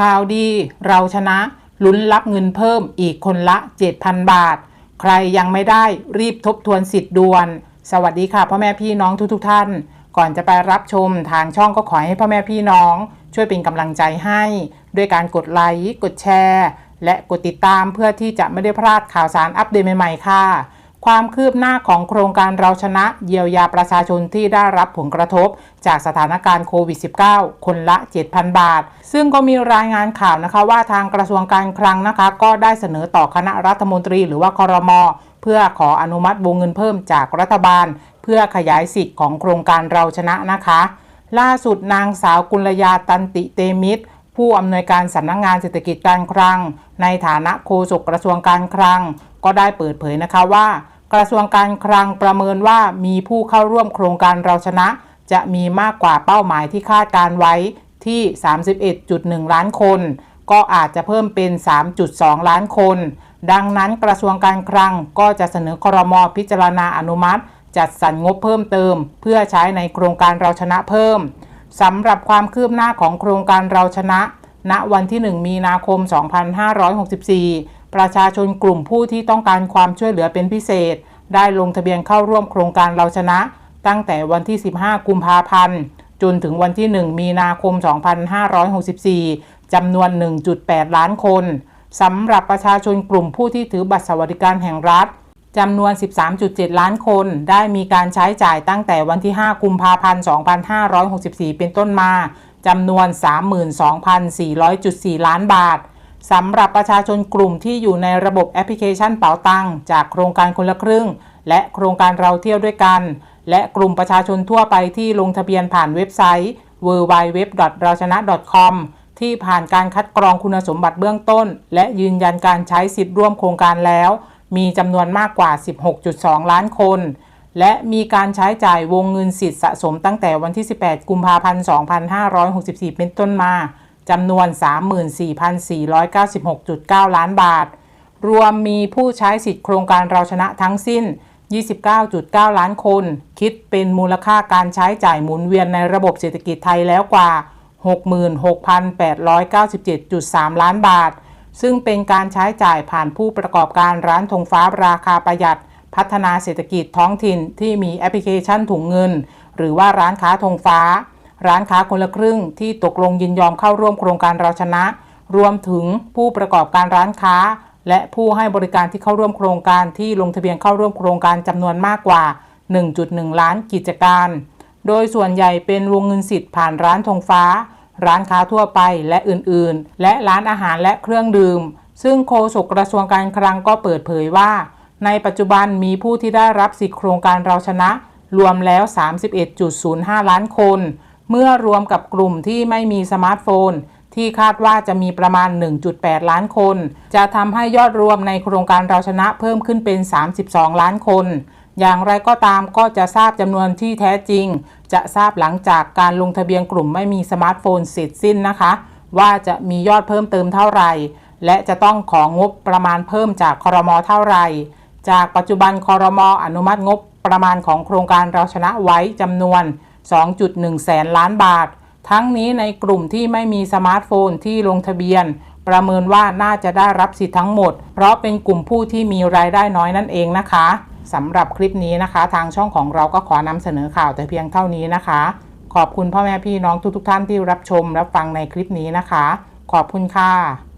ข่าวดีเราชนะลุ้นรับเงินเพิ่มอีกคนละ 7,000 บาท ใครยังไม่ได้รีบทบทวนสิทธิ์ด่วน สวัสดีค่ะพ่อแม่พี่น้องทุกๆทท่าน ก่อนจะไปรับชมทางช่องก็ขอให้พ่อแม่พี่น้อง ช่วยเป็นกำลังใจให้ ด้วยการกดไลค์กดแชร์ และกดติดตามเพื่อที่จะไม่ได้พลาดข่าวสารอัปเดตใหม่ๆค่ะ ความคืบหน้าของโครงการเราชนะเยียวยาประชาชนที่ได้รับผลกระทบ จากสถานการณ์โควิด -19 คนละ 7,000 บาท ซึ่งก็มีรายงานข่าวนะคะว่าทางกระทรวงการคลังนะคะ ก็ได้เสนอต่อคณะรัฐมนตรี หรือว่าคอรมอเพื่อขออนุมัติวงเงินเพิ่มจากรัฐบาล เพื่อขยายสิทธิ์ของโครงการเราชนะนะคะ ล่าสุดนางสาวกุลยาตันติเตมิตรผู้อำนวยการสำนักงงานเศรษฐกิจการคลัง ในฐานะโฆษกกระทรวงการคลัง ก็ได้เปิดเผยนะคะว่า กระทรวงการคลังประเมินว่ามีผู้เข้าร่วมโครงการเราชนะ จะมีมากกว่าเป้าหมายที่คาดการไว้ที่ 31.1 ล้านคน ก็อาจจะเพิ่มเป็น 3.2 ล้านคน ดังนั้นกระทรวงการคลังก็จะเสนอครมพิจารณาอนุมัติ จัดสรรงบเพิ่มเติม เพื่อใช้ในโครงการเราชนะเพิ่มสำหรับความคืบหน้าของโครงการเราชนะ ณวันที่ 1 มีนาคม 2564 ประชาชนกลุ่มผู้ที่ต้องการความช่วยเหลือเป็นพิเศษ ได้ลงทะเบียนเข้าร่วมโครงการเราชนะ ตั้งแต่วันที่ 15 กุมภาพันธ์ จนถึงวันที่ 1 มีนาคม 2564 จำนวน 1.8 ล้านคนสำหรับประชาชนกลุ่มผู้ที่ถือบัตรสวัสดิการแห่งรัฐจำนวน 13.7 ล้านคน ได้มีการใช้จ่ายตั้งแต่วันที่ 5 กุมภาพันธ์ 2564 เป็นต้นมาจำนวน 32,400.4 ล้านบาท สำหรับประชาชนกลุ่มที่อยู่ในระบบแอปพลิเคชันเป๋าตังจากโครงการคนละครึ่ง และโครงการเราเที่ยวด้วยกัน และกลุ่มประชาชนทั่วไปที่ลงทะเบียนผ่านเว็บไซต์ www. เราชนะ .com ที่ผ่านการคัดกรองคุณสมบัติเบื้องต้น และยืนยันการใช้สิทธิ์ร่วมโครงการแล้ว มีจำนวนมากกว่า 16.2 ล้านคน และมีการใช้จ่ายวงเงินสิทธิ์สะสมตั้งแต่วันที่ 18 กุมภาพันธ์ 2564 เป็นต้นมา จำนวน 34,496.9 ล้านบาท รวมมีผู้ใช้สิทธิโครงการเราชนะทั้งสิ้น 29.9 ล้านคน คิดเป็นมูลค่าการใช้จ่ายหมุนเวียนในระบบเศรษฐกิจไทยแล้วกว่า 66,897.3 ล้านบาท ซึ่งเป็นการใช้จ่ายผ่านผู้ประกอบการร้านธงฟ้าราคาประหยัด พัฒนาเศรษฐกิจท้องถิ่นที่มีแอปพลิเคชันถุงเงิน หรือว่าร้านค้าธงฟ้า ร้านค้าคนละครึ่งที่ตกลงยินยอมเข้าร่วมโครงการเราชนะ รวมถึงผู้ประกอบการร้านค้า และผู้ให้บริการที่เข้าร่วมโครงการที่ลงทะเบียนเข้าร่วมโครงการจำนวนมากกว่า 1.1 ล้านกิจการ โดยส่วนใหญ่เป็นวงเงินสิทธิ์ผ่านร้านธงฟ้า ร้านค้าทั่วไปและอื่นๆ และร้านอาหารและเครื่องดื่ม ซึ่งโฆษกกระทรวงการคลังก็เปิดเผยว่า ในปัจจุบันมีผู้ที่ได้รับสิทธิโครงการเราชนะ รวมแล้ว 31.05 ล้านคน เมื่อรวมกับกลุ่มที่ไม่มีสมาร์ทโฟน ที่คาดว่าจะมีประมาณ 1.8 ล้านคน จะทำให้ยอดรวมในโครงการเราชนะเพิ่มขึ้นเป็น 32 ล้านคน อย่างไรก็ตามก็จะทราบจำนวนที่แท้จริง จะทราบหลังจากการลงทะเบียนกลุ่มไม่มีสมาร์ทโฟนเสร็จสิ้นนะคะ ว่าจะมียอดเพิ่มเติมเท่าไหร่ และจะต้องของงบประมาณเพิ่มจากคอรมอเท่าไหร่ จากปัจจุบันคอรมออนุมัติงบประมาณของโครงการเราชนะไว้จำนวน 2.1 แสนล้านบาท ทั้งนี้ในกลุ่มที่ไม่มีสมาร์ทโฟนที่ลงทะเบียน ประเมินว่าน่าจะได้รับสิทธิ์ทั้งหมด เพราะเป็นกลุ่มผู้ที่มีรายได้น้อยนั่นเองนะคะสำหรับคลิปนี้นะคะ ทางช่องของเราก็ขอนำเสนอข่าวแต่เพียงเท่านี้นะคะ ขอบคุณพ่อแม่พี่น้องทุกๆทท่านที่รับชมรับฟังในคลิปนี้นะคะ ขอบคุณค่ะ